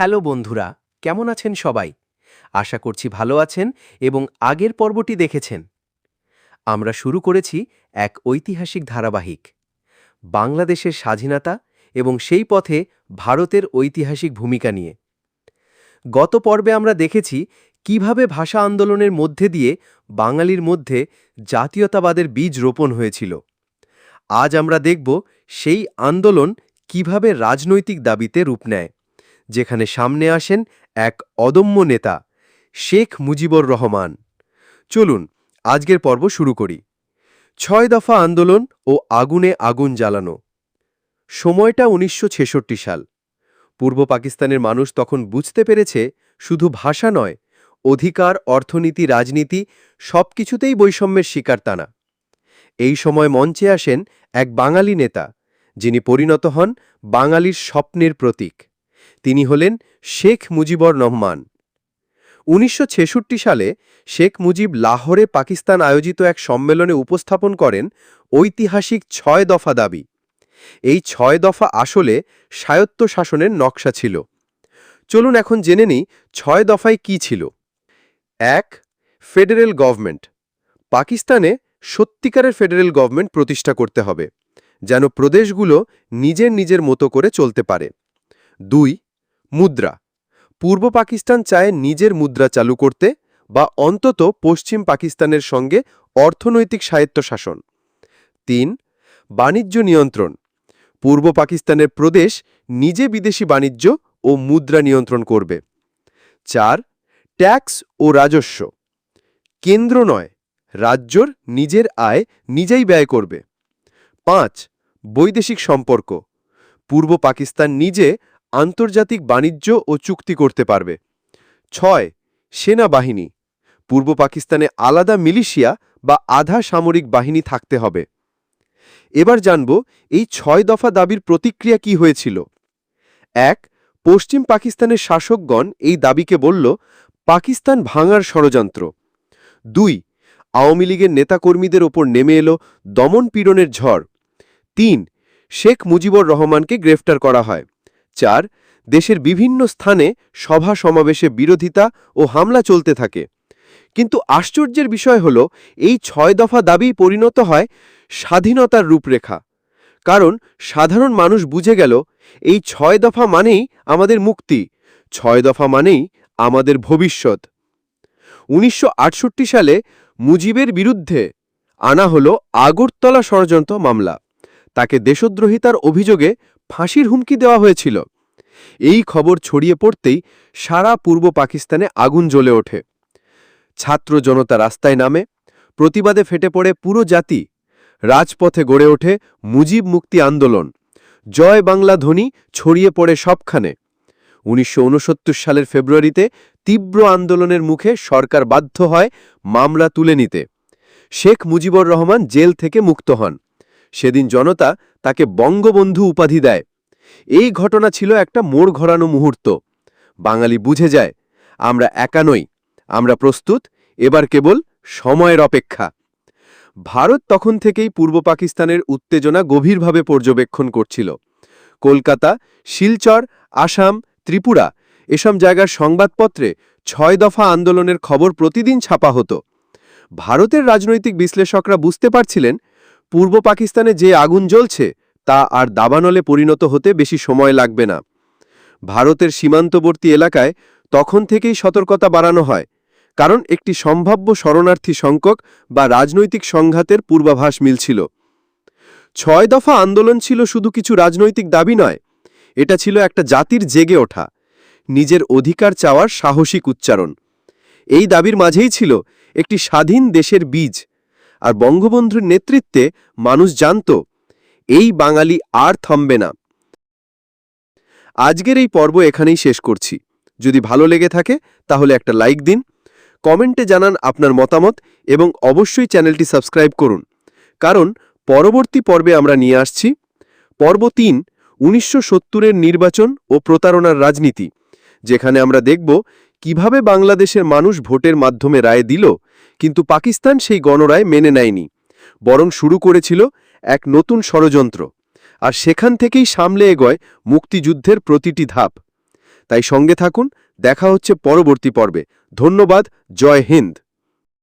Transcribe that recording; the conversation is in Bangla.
হ্যালো বন্ধুরা, কেমন আছেন সবাই? আশা করছি ভালো আছেন এবং আগের পর্বটি দেখেছেন। আমরা শুরু করেছি এক ঐতিহাসিক ধারাবাহিক, বাংলাদেশের স্বাধীনতা এবং সেই পথে ভারতের ঐতিহাসিক ভূমিকা নিয়ে। গত পর্বে আমরা দেখেছি কীভাবে ভাষা আন্দোলনের মধ্যে দিয়ে বাঙালির মধ্যে জাতীয়তাবাদের বীজ রোপণ হয়েছিল। আজ আমরা দেখব সেই আন্দোলন কীভাবে রাজনৈতিক দাবিতে রূপ নেয়। যেখানে সামনে আসেন এক অদম্য নেতা, শেখ মুজিবুর রহমান। চলুন, আজকের পর্ব শুরু করি। ছয় দফা আন্দোলন ও আগুনে আগুন জ্বালানো। সময়টা উনিশশো ছেষট্টি সাল। পূর্ব পাকিস্তানের মানুষ তখন বুঝতে পেরেছে, শুধু ভাষা নয়, অধিকার, অর্থনীতি, রাজনীতি, সবকিছুতেই বৈষম্যের শিকার তানা এই সময় মঞ্চে আসেন এক বাঙালি নেতা, যিনি পরিণত হন বাঙালির স্বপ্নের প্রতীক। তিনি হলেন শেখ মুজিবর রহমান। উনিশশো ছেষট্টি সালে শেখ মুজিব লাহোরে পাকিস্তান আয়োজিত এক সম্মেলনে উপস্থাপন করেন ঐতিহাসিক ছয় দফা দাবি। এই ছয় দফা আসলে স্বায়ত্ত শাসনের নকশা ছিল। চলুন এখন জেনে নিই ছয় দফায় কি ছিল। এক, ফেডারেল গভর্নমেন্ট। পাকিস্তানে সত্যিকারের ফেডারেল গভর্নমেন্ট প্রতিষ্ঠা করতে হবে, যেন প্রদেশগুলো নিজের নিজের মতো করে চলতে পারে। দুই মুদ্রা। পূর্ব পাকিস্তান চায় নিজের মুদ্রা চালু করতে বা অন্তত পশ্চিম পাকিস্তানের সঙ্গে অর্থনৈতিক স্বায়ত্তশাসন তিন, বাণিজ্য নিয়ন্ত্রণ। পূর্ব পাকিস্তানের প্রদেশ নিজে বিদেশি বাণিজ্য ও মুদ্রা নিয়ন্ত্রণ করবে। চার, ট্যাক্স ও রাজস্ব। কেন্দ্র নয়, রাজ্যর নিজের আয় নিজেই ব্যয় করবে। পাঁচ, বৈদেশিক সম্পর্ক। পূর্ব পাকিস্তান নিজে আন্তর্জাতিক বাণিজ্য ও চুক্তি করতে পারবে। ছয়, সেনাবাহিনী। পূর্ব পাকিস্তানে আলাদা মিলিশিয়া বা আধা সামরিক বাহিনী থাকতে হবে। এবার জানব এই ছয় দফা দাবির প্রতিক্রিয়া কি হয়েছিল। এক, পশ্চিম পাকিস্তানের শাসকগণ এই দাবিকে বলল, পাকিস্তান ভাঙার ষড়যন্ত্র। দুই, আওয়ামী লীগের নেতাকর্মীদের ওপর নেমে এলো দমন পীড়নের ঝড়। তিন, শেখ মুজিবুর রহমানকে গ্রেফতার করা হয়। চার, দেশের বিভিন্ন স্থানে সভা সমাবেশে বিরোধিতা ও হামলা চলতে থাকে। কিন্তু আশ্চর্যের বিষয় হল, এই ছয় দফা দাবি পরিণত হয় স্বাধীনতার রূপরেখা। কারণ সাধারণ মানুষ বুঝে গেল, এই ছয় দফা মানেই আমাদের মুক্তি, ছয় দফা মানেই আমাদের ভবিষ্যৎ। উনিশশো আটষট্টি সালে মুজিবের বিরুদ্ধে আনা হল আগরতলা ষড়যন্ত্র মামলা। তাকে দেশদ্রোহিতার অভিযোগে ফাঁসির হুমকি দেওয়া হয়েছিল। এই খবর ছড়িয়ে পড়তেই সারা পূর্ব পাকিস্তানে আগুন জ্বলে ওঠে। ছাত্র জনতা রাস্তায় নামে, প্রতিবাদে ফেটে পড়ে পুরো জাতি। রাজপথে গড়ে ওঠে মুজিব মুক্তি আন্দোলন। জয় বাংলা ধ্বনি ছড়িয়ে পড়ে সবখানে। উনিশশো উনসত্তর সালের ফেব্রুয়ারিতে তীব্র আন্দোলনের মুখে সরকার বাধ্য হয় মামলা তুলে নিতে। শেখ মুজিবুর রহমান জেল থেকে মুক্ত হন। সেদিন জনতা তাকে বঙ্গবন্ধু উপাধি দেয়। এই ঘটনা ছিল একটা মোড় ঘোরানো মুহূর্ত। বাঙালি বুঝে যায়, আমরা একা নই, আমরা প্রস্তুত, এবার কেবল সময়ের অপেক্ষা। ভারত তখন থেকেই পূর্ব পাকিস্তানের উত্তেজনা গভীরভাবে পর্যবেক্ষণ করছিল। কলকাতা, শিলচর, আসাম, ত্রিপুরা এসব জায়গার সংবাদপত্রে ছয় দফা আন্দোলনের খবর প্রতিদিন ছাপা হতো। ভারতের রাজনৈতিক বিশ্লেষকরা বুঝতে পারছিলেন পূর্ব পাকিস্তানে যে আগুন জ্বলছে, তা আর দাবানলে পরিণত হতে বেশি সময় লাগবে না। ভারতের সীমান্তবর্তী এলাকায় তখন থেকেই সতর্কতা বাড়ানো হয়, কারণ একটি সম্ভাব্য শরণার্থী সংকক বা রাজনৈতিক সংঘাতের পূর্বাভাস মিলছিল। ছয় দফা আন্দোলন ছিল শুধু কিছু রাজনৈতিক দাবি নয়, এটা ছিল একটা জাতির জেগে ওঠা, নিজের অধিকার চাওয়ার সাহসিক উচ্চারণ। এই দাবির মাঝেই ছিল একটি স্বাধীন দেশের বীজ। আর বঙ্গবন্ধুর নেতৃত্বে মানুষ জানত, এই বাঙালি আর থামবে না। আজকের এই পর্ব এখানেই শেষ করছি। যদি ভালো লেগে থাকে, তাহলে একটা লাইক দিন, কমেন্টে জানান আপনার মতামত এবং অবশ্যই চ্যানেলটি সাবস্ক্রাইব করুন। কারণ পরবর্তী পর্বে আমরা নিয়ে আসছি পর্ব তিন, উনিশশো সত্তরের নির্বাচন ও প্রতারণার রাজনীতি, যেখানে আমরা দেখব কীভাবে বাংলাদেশের মানুষ ভোটের মাধ্যমে রায় দিল, কিন্তু পাকিস্তান সেই গণরায় মেনে নেয়নি, বরং শুরু করেছিল এক নতুন ষড়যন্ত্র, আর সেখান থেকেই সামলে এগোয় মুক্তিযুদ্ধের প্রতিটি ধাপ। তাই সঙ্গে থাকুন, দেখা হচ্ছে পরবর্তী পর্বে। ধন্যবাদ, জয় হিন্দ।